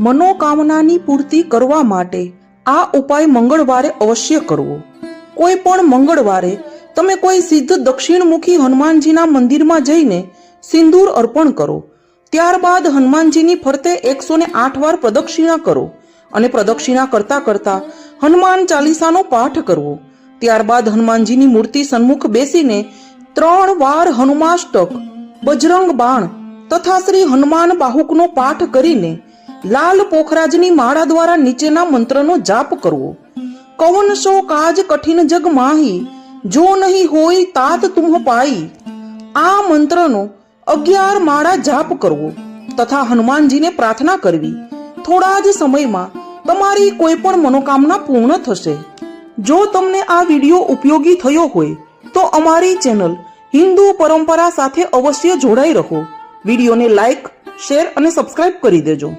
મનોકામનાની પૂર્તિ કરવા માટે આ ઉપાય મંગળવારે અવશ્ય કરવો. કોઈ પણ મંગળવારે તમે કોઈ સિદ્ધ દક્ષિણમુખી હનુમાનજીના મંદિરમાં જઈને સિંદૂર અર્પણ કરો. ત્યારબાદ હનુમાનજીની ફરતે એકસો ને આઠ વાર પ્રદક્ષિણા કરો અને પ્રદક્ષિણા કરતા કરતા હનુમાન ચાલીસાનો પાઠ કરવો. ત્યારબાદ હનુમાનજીની મૂર્તિ સન્મુખ બેસીને ત્રણ વાર હનુમાષ્ટક, બજરંગ બાણ તથા શ્રી હનુમાન બાહુકનો પાઠ કરીને લાલ પોખરાજની માળા દ્વારા નીચેના મંત્રનો જાપ કરવો. કવન સો કાજ કઠિન જગ માહી, જો નહીં હોય તાત તુંહ પાઈ. આ મંત્રનો અગિયાર માળા જાપ કરવો તથા હનુમાનજીને પ્રાર્થના કરવી. થોડા જ સમયમાં તમારી કોઈ પણ મનોકામના પૂર્ણ થશે. જો તમને આ વીડિયો ઉપયોગી થયો હોય, તો અમારી ચેનલ હિન્દુ પરંપરા સાથે અવશ્ય જોડાઈ રહો. વિડીયોને લાઈક, શેર અને સબસ્ક્રાઇબ કરી દેજો.